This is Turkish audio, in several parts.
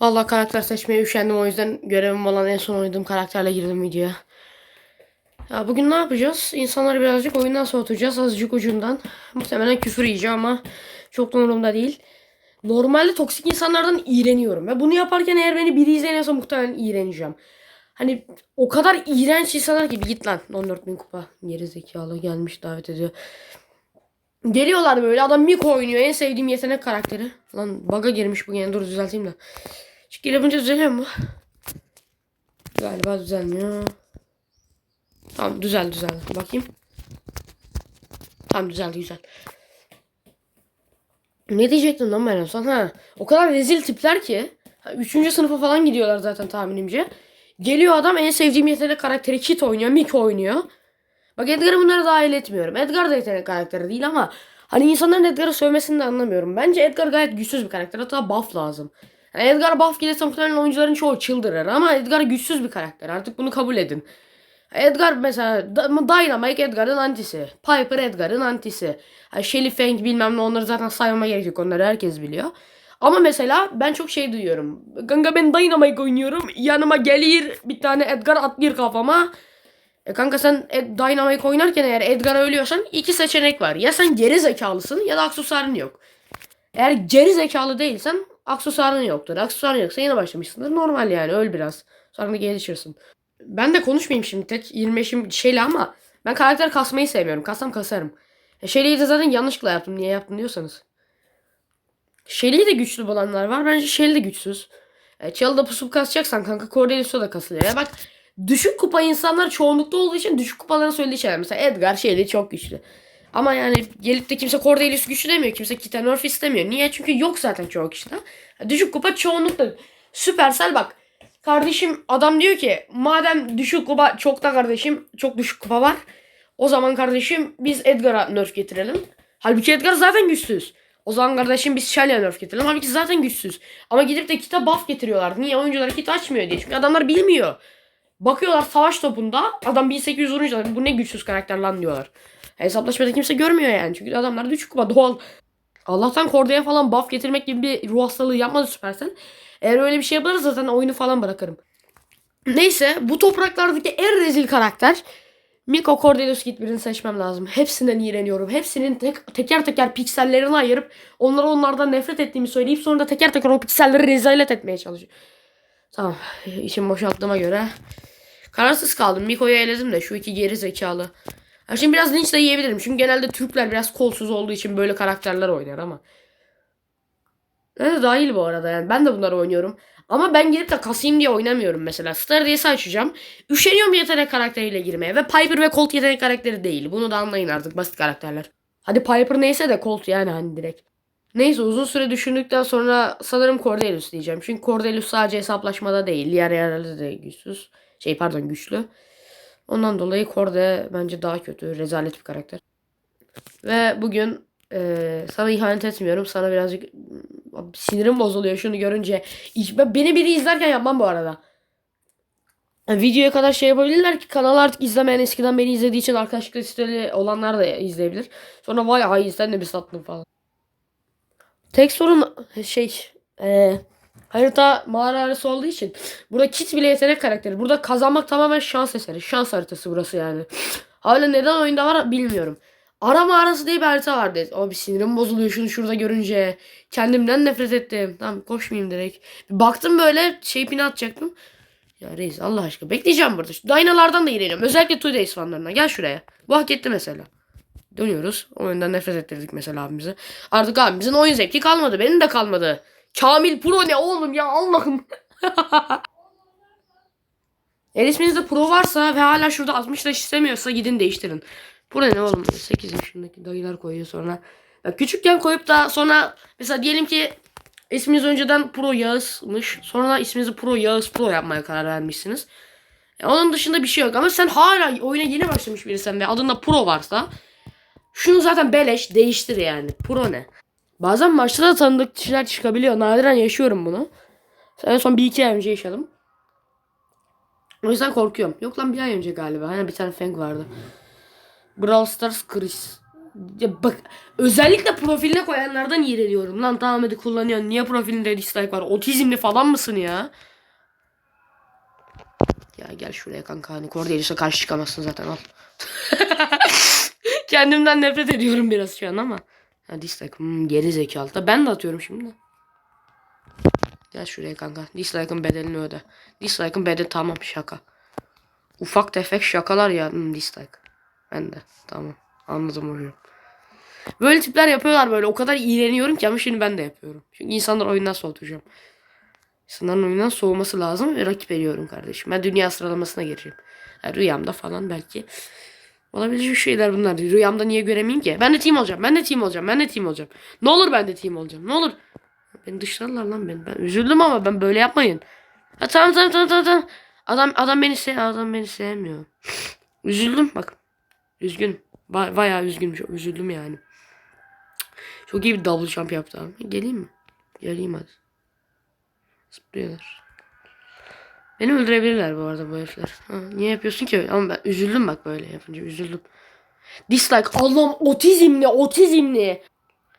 Vallahi karakter seçmeye üşendim o yüzden görevim olan en son oynadığım karakterle girdim videoya. Ya bugün ne yapacağız? İnsanları birazcık oyundan soğutacağız azıcık ucundan. Muhtemelen küfür yiyeceğim ama çok da umurumda değil. Normalde toksik insanlardan iğreniyorum. Ve bunu yaparken eğer beni biri izleniyorsa muhtemelen iğreneceğim. Hani o kadar iğrenç insanlar gibi git lan 14.000 kupa. Geri zekalı gelmiş davet ediyor. Geliyorlar böyle adam Miko oynuyor en sevdiğim yetenek karakteri. Lan bug'a girmiş bu gene dur düzelteyim de. Çık yapınca düzeliyor mu? Galiba düzelmiyor. Tamam düzel düzeldi. Bakayım. Tamam düzeldi güzel. Ne diyecektim lan ben en son? Ha, o kadar rezil tipler ki. Üçüncü sınıfa falan gidiyorlar zaten tahminimce. Geliyor adam en sevdiğim yetenek karakteri Kit oynuyor. Miko oynuyor. Bak Edgar'ı bunlara dahil etmiyorum. Edgar da yetenek karakteri değil ama hani insanların Edgar'ı sövmesini de anlamıyorum. Bence Edgar gayet güçsüz bir karakter. Hatta buff lazım. Yani Edgar buff gelirse muhtemelen oyuncuların çoğu çıldırır ama Edgar güçsüz bir karakter. Artık bunu kabul edin. Edgar mesela Dynamite Edgar'ın antisi. Piper Edgar'ın antisi. Ha, Shelly Fang bilmem ne onları zaten saymama gerek yok. Onları herkes biliyor. Ama mesela ben çok şey duyuyorum. Kanka ben Dynamite oynuyorum. Yanıma gelir bir tane Edgar atlıyor kafama. E kanka sen Ed, Dynamite oynarken eğer Edgar'a ölüyorsan iki seçenek var. Ya sen geri zekalısın ya da aksesuarın yok. Eğer geri zekalı değilsen aksesuarın yoktur. Aksesuarın yoksa yeni başlamışsındır. Normal yani öl biraz. Sonra gelişirsin. Ben de konuşmayayım şimdi tek 25'im şeyle ama ben karakter kasmayı sevmiyorum. Kassam kasarım. E Shelly'yi de zaten yanlışlıkla yaptım. Niye yaptım diyorsanız. Shelly'yi de güçlü bulanlar var. Bence Shelly de güçsüz. E, Çalı'da pusup kasacaksan kanka Cordelius'u da kasılıyor. Ya bak düşük kupa insanlar çoğunlukta olduğu için düşük kupaların söylediği şeyler. Mesela Edgar Shelly çok güçlü. Ama yani gelip de kimse Cordelius güçlü demiyor. Kimse Kita Nerf istemiyor. Niye? Çünkü yok zaten çoğu kişide. Düşük kupa çoğunlukta. Supercell bak. Kardeşim adam diyor ki madem düşük kupa çok da kardeşim çok düşük kupa var. O zaman kardeşim biz Edgar'a nerf getirelim. Halbuki Edgar zaten güçsüz. O zaman kardeşim biz Shelly'e nerf getirelim. Halbuki zaten güçsüz. Ama gidip de kita buff getiriyorlar. Niye? Oyuncular kit açmıyor diye. Çünkü adamlar bilmiyor. Bakıyorlar savaş topunda adam 1800 vurunca bu ne güçsüz karakter lan diyorlar. Hesaplaşmada kimse görmüyor yani. Çünkü adamlar düşük kupa doğal. Allah'tan Korde'ye falan buff getirmek gibi bir ruh hastalığı yapmadı Supercell. Eğer öyle bir şey yaparız zaten oyunu falan bırakırım. Neyse bu topraklardaki en rezil karakter Miko Cordelius git birini seçmem lazım. Hepsinden iğreniyorum. Hepsinin tek, teker teker piksellerini ayırıp onlara onlardan nefret ettiğimi söyleyip sonra da teker teker o pikselleri rezalet etmeye çalışıyor. Tamam. İçim boşalttığıma göre kararsız kaldım. Miko'yu eledim de şu iki geri zekalı. Ha şimdi biraz linç de yiyebilirim. Çünkü genelde Türkler biraz kolsuz olduğu için böyle karakterler oynar ama. Evet dahil bu arada yani. Ben de bunları oynuyorum. Ama ben gelip de kasayım diye oynamıyorum mesela. Star DS'i açacağım. Üşeniyorum yetenek karakteriyle girmeye. Ve Piper ve Colt yetenek karakteri değil. Bunu da anlayın artık basit karakterler. Hadi Piper neyse de Colt yani hani direkt. Neyse uzun süre düşündükten sonra sanırım Cordelius diyeceğim. Çünkü Cordelius sadece hesaplaşmada değil. Diğer yerlerde de güçsüz. Şey pardon güçlü. Ondan dolayı Corde bence daha kötü. Rezalet bir karakter. Ve bugün eee, sana ihanet etmiyorum. Sana birazcık sinirim bozuluyor şunu görünce. Beni biri izlerken yapmam bu arada. Yani videoya kadar şey yapabilirler ki kanal artık izlemeyen eskiden beni izlediği için arkadaşlık listeli olanlar da izleyebilir. Sonra vay ay sen de bir sattın falan. Tek sorun şey eee harita mağara arası olduğu için burada kit bile yetenek karakteri. Burada kazanmak tamamen şans eseri. Şans haritası burası yani. Hala neden oyunda var bilmiyorum. Ara mağarası diye bir harita vardı. O bir sinirim bozuluyor şunu şurada görünce. Kendimden nefret ettim. Tamam koşmayayım direkt. Baktım böyle şey pini atacaktım. Ya reis Allah aşkına bekleyeceğim burada. Şu Dynalardan da iğreniyorum. Özellikle Two Days fanlarına. Gel şuraya. Bu hak etti mesela. Dönüyoruz. Oyundan nefret ettirdik mesela abimizi. Artık abimizin oyun zevki kalmadı. Benim de kalmadı. Kamil Pro ne oğlum ya Allah'ım. Eğer Pro varsa ve hala şurada 60 yaş istemiyorsa gidin değiştirin. Pro ne oğlum? 8 yaşındaki dayılar koyuyor sonra. Ya küçükken koyup da sonra mesela diyelim ki isminiz önceden Pro Yağız'mış. Sonra isminizi Pro Yağız Pro yapmaya karar vermişsiniz. Ya onun dışında bir şey yok ama sen hala oyuna yeni başlamış birisin ve adında Pro varsa şunu zaten beleş değiştir yani. Pro ne? Bazen maçta da tanıdık kişiler çıkabiliyor. Nadiren yaşıyorum bunu. En son bir iki ay önce yaşadım. O yüzden korkuyorum. Yok lan bir ay önce galiba. Hani bir tane Fang vardı. Brawl Stars Chris. Ya bak özellikle profiline koyanlardan iğreniyorum. Lan tamam hadi kullanıyorsun. Niye profilinde dislike var? Otizmli falan mısın ya? Ya gel şuraya kanka. Hani Cordelius'a karşı çıkamazsın zaten al. Kendimden nefret ediyorum biraz şu an ama. Ha dislike. Hmm, geri zekalı. Da ben de atıyorum şimdi. Gel şuraya kanka. Dislike'ın bedelini öde. Dislike'ın bedeli tamam şaka. Ufak tefek şakalar ya. Hmm, dislike. Ben de. Tamam. Anladım hocam. Böyle tipler yapıyorlar böyle. O kadar iğreniyorum ki ama şimdi ben de yapıyorum. Çünkü insanlar oyundan soğutacağım. İnsanların oyundan soğuması lazım ve rakip ediyorum kardeşim. Ben dünya sıralamasına gireceğim. Yani rüyamda falan belki. Olabilecek şeyler bunlar. Rüyamda niye göremeyeyim ki? Ben de team olacağım. Ben de team olacağım. Ben de team olacağım. Ne olur ben de team olacağım. Ne olur. Beni dışlarlar lan beni. Ben üzüldüm ama ben böyle yapmayın. Ha, tamam tamam tamam tamam. Adam adam beni se adam beni sevmiyor. Üzüldüm bak. Üzgün. Ba bayağı üzgünüm. Çok üzüldüm yani. Çok iyi bir double jump yaptı abi. Geleyim mi? Geleyim hadi. Zıplıyorlar. Beni öldürebilirler bu arada bu herifler. Ha, niye yapıyorsun ki? Ama ben üzüldüm bak böyle yapınca üzüldüm. Dislike. Allah'ım otizmli otizmli.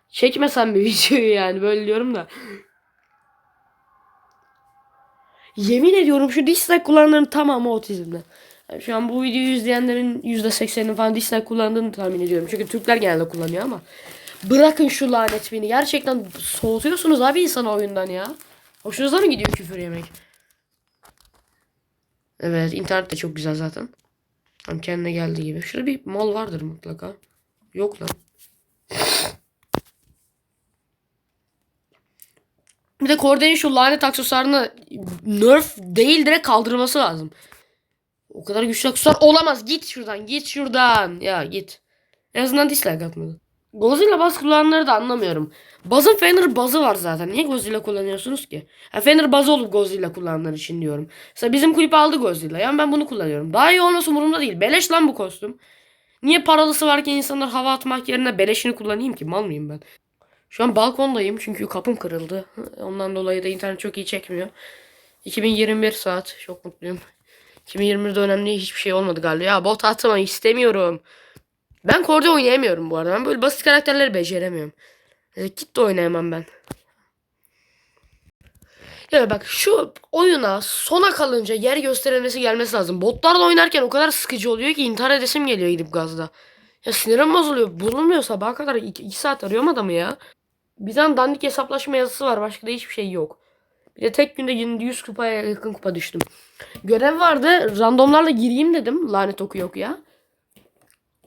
Çekmesem bir videoyu yani böyle diyorum da. Yemin ediyorum şu dislike kullananların tamamı otizmli. Yani şu an bu videoyu izleyenlerin %80'inin falan dislike kullandığını tahmin ediyorum. Çünkü Türkler genelde kullanıyor ama. Bırakın şu lanet beni. Gerçekten soğutuyorsunuz abi insanı oyundan ya. Hoşunuza mı gidiyor küfür yemek? Evet internet de çok güzel zaten. Tam kendine geldiği gibi. Şurada bir mal vardır mutlaka. Yok lan. Bir de Corden'in şu lanet aksesuarını nerf değil direkt kaldırması lazım. O kadar güçlü aksesuar olamaz. Git şuradan git şuradan. Ya git. En azından dislike atmadı. Godzilla baz kullananları da anlamıyorum. Bazın Fener bazı var zaten. Niye Godzilla kullanıyorsunuz ki? Ha, Fener bazı olup Godzilla kullananlar için diyorum. Mesela bizim kulüp aldı Godzilla. Yani ben bunu kullanıyorum. Daha iyi olması umurumda değil. Beleş lan bu kostüm. Niye paralısı varken insanlar hava atmak yerine beleşini kullanayım ki? Mal mıyım ben? Şu an balkondayım çünkü kapım kırıldı. Ondan dolayı da internet çok iyi çekmiyor. 2021 saat. Çok mutluyum. 2021'de önemli hiçbir şey olmadı galiba. Ya bot atmayı istemiyorum. Ben Korde oynayamıyorum bu arada. Ben böyle basit karakterleri beceremiyorum. Yani Git de oynayamam ben. Ya bak şu oyuna sona kalınca yer gösterilmesi gelmesi lazım. Botlarla oynarken o kadar sıkıcı oluyor ki intihar edesim geliyor gidip gazda. Ya sinirim bozuluyor. Bulunmuyor sabaha kadar 2 saat arıyorum adamı ya. Bir tane dandik hesaplaşma yazısı var. Başka da hiçbir şey yok. Bir de tek günde 100 kupaya yakın kupa düştüm. Görev vardı. Randomlarla gireyim dedim. Lanet oku yok ya.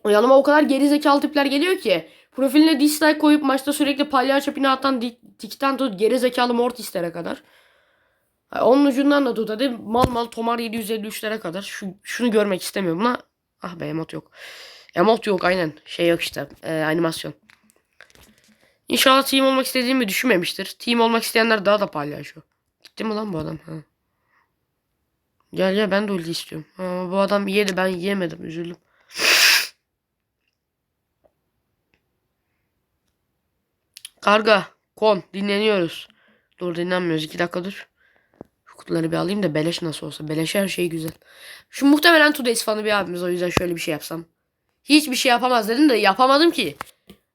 Yanıma o kadar geri zekalı tipler geliyor ki. Profiline dislike koyup maçta sürekli palyaço pini atan dik- tikten tut geri zekalı mortislere kadar. Ha, Onun ucundan da tut hadi mal mal tomar 753'lere kadar. Şu, şunu görmek istemiyorum. Buna ah be emot yok. Emot yok aynen. Şey yok işte e, animasyon. İnşallah team olmak istediğimi düşünmemiştir. Team olmak isteyenler daha da palyaço. Gitti mi lan bu adam? Ha. Gel gel ben de ulti istiyorum. Ha, bu adam yedi ben yiyemedim üzüldüm. Karga, kon dinleniyoruz. Dur dinlenmiyoruz. iki dakika dur. Şu kutuları bir alayım da beleş nasıl olsa. Beleş her şey güzel. Şu muhtemelen Today's fanı bir abimiz o yüzden şöyle bir şey yapsam. Hiçbir şey yapamaz dedim de yapamadım ki.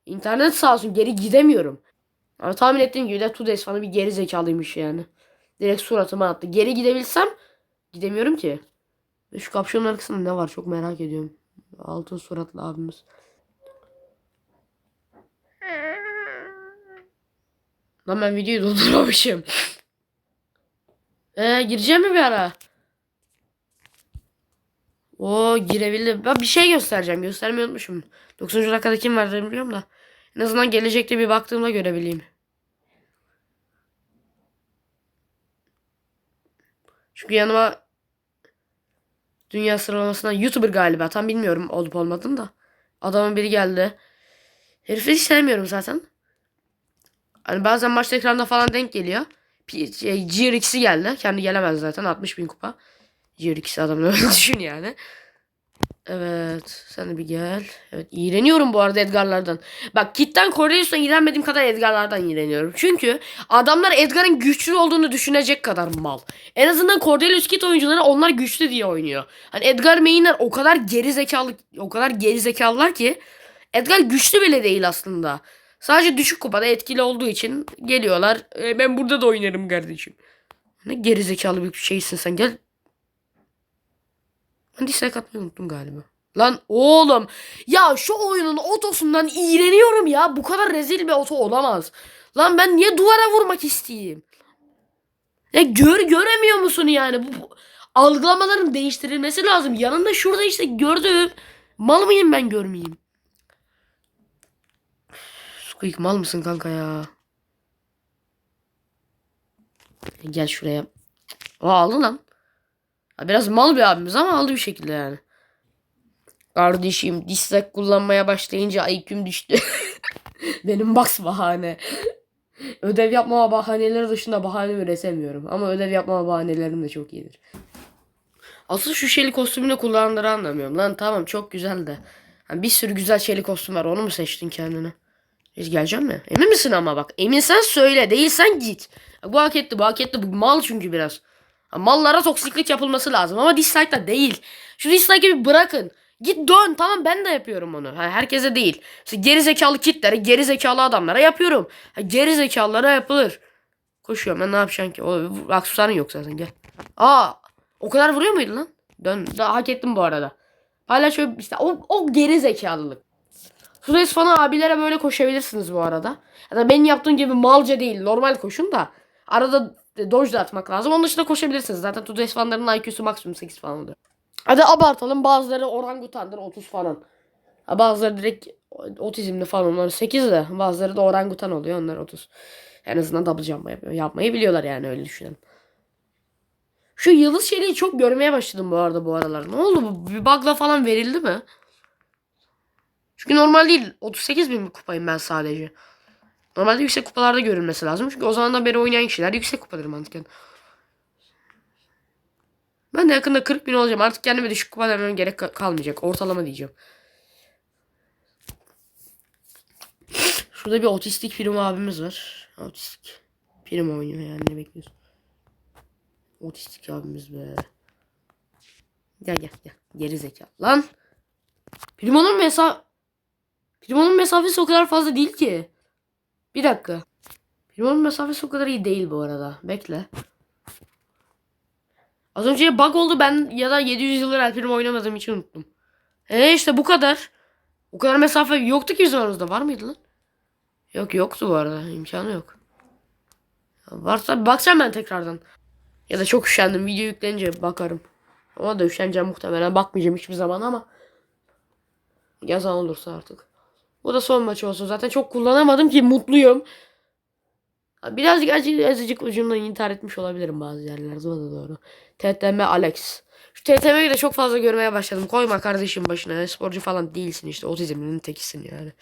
İnternet sağ olsun geri gidemiyorum. Ama tahmin ettiğim gibi de Today's fanı bir geri zekalıymış yani. Direkt suratıma attı. Geri gidebilsem gidemiyorum ki. Şu kapşonun arkasında ne var çok merak ediyorum. Altın suratlı abimiz. Lan ben videoyu durdurmamışım. Ee, gireceğim mi bir ara? Oo girebildim. Ben bir şey göstereceğim. Göstermeyi unutmuşum. 90. dakikada kim var bilmiyorum da. En azından gelecekte bir baktığımda görebileyim. Çünkü yanıma dünya sıralamasından YouTuber galiba. Tam bilmiyorum olup olmadığını da. Adamın biri geldi. Herifi hiç sevmiyorum zaten. Hani bazen maç ekranda falan denk geliyor. Şey, GRX'i geldi. Kendi gelemez zaten. 60 bin kupa. GRX adamın öyle düşün yani. Evet. Sen de bir gel. Evet. iğreniyorum bu arada Edgar'lardan. Bak Kit'ten Cornelius'tan iğrenmediğim kadar Edgar'lardan iğreniyorum. Çünkü adamlar Edgar'ın güçlü olduğunu düşünecek kadar mal. En azından Cordelius Kit oyuncuları onlar güçlü diye oynuyor. Hani Edgar main'ler o kadar geri zekalı o kadar geri zekalılar ki Edgar güçlü bile değil aslında. Sadece düşük kupada etkili olduğu için geliyorlar. "E, ben burada da oynarım kardeşim. Ne gerizekalı bir şeysin sen gel. Ben dislike atmayı unuttum galiba. Lan oğlum ya şu oyunun otosundan iğreniyorum ya. Bu kadar rezil bir oto olamaz. Lan ben niye duvara vurmak isteyeyim? Ya gör göremiyor musun yani? Bu, bu algılamaların değiştirilmesi lazım. Yanında şurada işte gördüm. Mal mıyım ben görmeyeyim? Squeak mal mısın kanka ya? Gel şuraya. O aldı lan. Biraz mal bir abimiz ama aldı bir şekilde yani. Kardeşim dislike kullanmaya başlayınca IQ'm düştü. Benim box bahane. Ödev yapmama bahaneleri dışında bahane üretemiyorum. Ama ödev yapmama bahanelerim de çok iyidir. Asıl şu şeli kostümünü kullananları anlamıyorum. Lan tamam çok güzel de. Ha, bir sürü güzel şeli kostüm var. Onu mu seçtin kendine? Hiç geleceğim mi? Emin misin ama bak. Eminsen söyle. Değilsen git. Bu hak etti. Bu hak etti. Bu mal çünkü biraz. Mallara toksiklik yapılması lazım. Ama dislike da değil. Şu dislike'ı bir bırakın. Git dön. Tamam ben de yapıyorum onu. Ha, herkese değil. İşte geri zekalı kitlere, geri zekalı adamlara yapıyorum. Ha, geri zekalılara yapılır. Koşuyorum ben ne yapacaksın ki? O, aksesuarın yok zaten gel. Aa o kadar vuruyor muydu lan? Dön. Daha hak ettim bu arada. Hala şöyle işte o, o geri zekalılık. Sudes fanı abilere böyle koşabilirsiniz bu arada. Ya da benim yaptığım gibi malca değil normal koşun da. Arada dodge de atmak lazım. Onun dışında koşabilirsiniz. Zaten Sudes fanların IQ'su maksimum 8 falan oluyor. Hadi abartalım bazıları orangutandır 30 falan. Bazıları direkt otizmli falan onlar 8 de bazıları da orangutan oluyor onlar 30. En azından double jump yapıyor. Yapmayı biliyorlar yani öyle düşünelim. Şu yıldız şeyliği çok görmeye başladım bu arada bu aralar. Ne oldu bu? Bir bug'la falan verildi mi? Çünkü normal değil. 38 bin kupayım ben sadece. Normalde yüksek kupalarda görülmesi lazım. Çünkü o zamandan beri oynayan kişiler yüksek kupadır mantıken. Ben de yakında 40 bin olacağım. Artık kendime düşük kupa demem gerek ka- kalmayacak. Ortalama diyeceğim. Şurada bir otistik prim abimiz var. Otistik. Prim oynuyor yani ne bekliyorsun? Otistik abimiz be. Gel gel gel. Geri zeka. Lan. Primo'nun mesa Primo'nun mesafesi o kadar fazla değil ki. Bir dakika. Primo'nun mesafesi o kadar iyi değil bu arada. Bekle. Az önce bug oldu ben ya da 700 yıldır El Primo oynamadığım için unuttum. E işte bu kadar. O kadar mesafe yoktu ki bizim aramızda. Var mıydı lan? Yok yoktu bu arada. İmkanı yok. Varsa bakacağım ben tekrardan. Ya da çok üşendim. Video yüklenince bakarım. Ama da üşeneceğim muhtemelen. Bakmayacağım hiçbir zaman ama. Yazan olursa artık. Bu da son maç olsun. Zaten çok kullanamadım ki mutluyum. Birazcık acı, azıcık ucundan intihar etmiş olabilirim bazı yerlerde. O da doğru. TTM Alex. Şu TTM'yi de çok fazla görmeye başladım. Koyma kardeşim başına. Sporcu falan değilsin işte. Otizminin tekisin yani.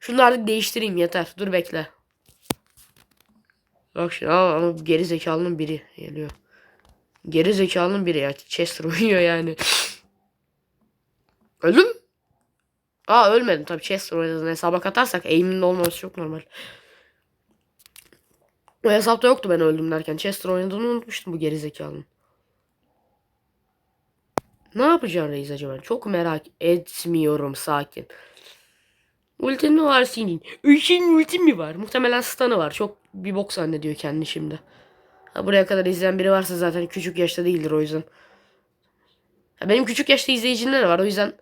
Şunu artık değiştireyim yeter. Dur bekle. Bak şimdi ama, ama geri zekalının biri geliyor. Geri zekalının biri ya. Chester oynuyor yani. Öldüm. Aa ölmedim tabii Chester oynadığını hesaba katarsak aim'in olmaması çok normal. O hesapta yoktu ben öldüm derken. Chester oynadığını unutmuştum bu geri zekalının. Ne yapacaksın reis acaba? Çok merak etmiyorum sakin. Ultin mi var senin? Senin ultin mi var? Muhtemelen stun'ı var. Çok bir bok zannediyor kendini şimdi. Ha, buraya kadar izleyen biri varsa zaten küçük yaşta değildir o yüzden. Ha, benim küçük yaşta izleyiciler var o yüzden.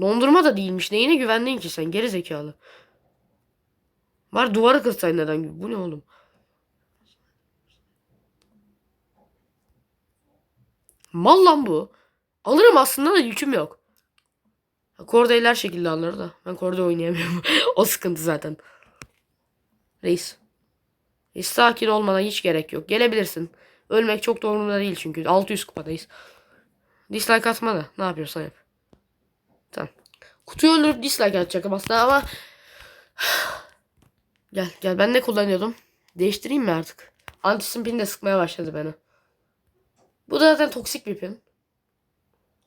Dondurma da değilmiş. Neyine güvendin ki sen geri zekalı. Var duvarı kırsaydın neden? Bu ne oğlum? Mal lan bu. Alırım aslında da yüküm yok. Kordeyler şekilde alır da. Ben korde oynayamıyorum. o sıkıntı zaten. Reis. Reis sakin olmana hiç gerek yok. Gelebilirsin. Ölmek çok umurumda değil çünkü. 600 kupadayız. Dislike atma da. Ne yapıyorsan yap. Tamam. Kutuyu öldürüp dislike atacaktım aslında ama... gel gel ben ne kullanıyordum? Değiştireyim mi artık? Antisim pin de sıkmaya başladı beni. Bu da zaten toksik bir pin.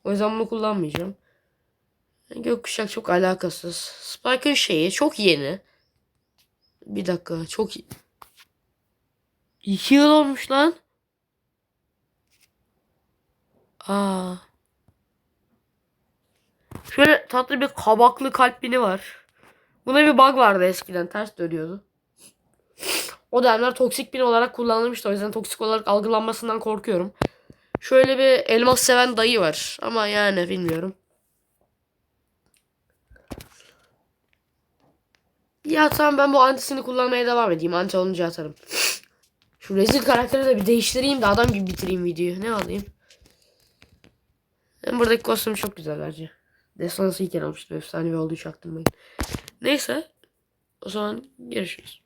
O yüzden bunu kullanmayacağım. Gökkuşak çok alakasız. Spike'ın şeyi çok yeni. Bir dakika çok. İki yıl olmuş lan. Aa. Şöyle tatlı bir kabaklı kalp bini var. Buna bir bug vardı eskiden. Ters dönüyordu. O dönemler toksik bin olarak kullanılmıştı. O yüzden toksik olarak algılanmasından korkuyorum. Şöyle bir elmas seven dayı var. Ama yani bilmiyorum. Ya tamam ben bu antisini kullanmaya devam edeyim. Anti olunca atarım. Şu rezil karakteri de bir değiştireyim de adam gibi bitireyim videoyu. Ne alayım? Hem buradaki kostüm çok güzel bence. Destansı iken almıştım. Efsanevi olduğu hiç aklımda. Neyse. O zaman görüşürüz.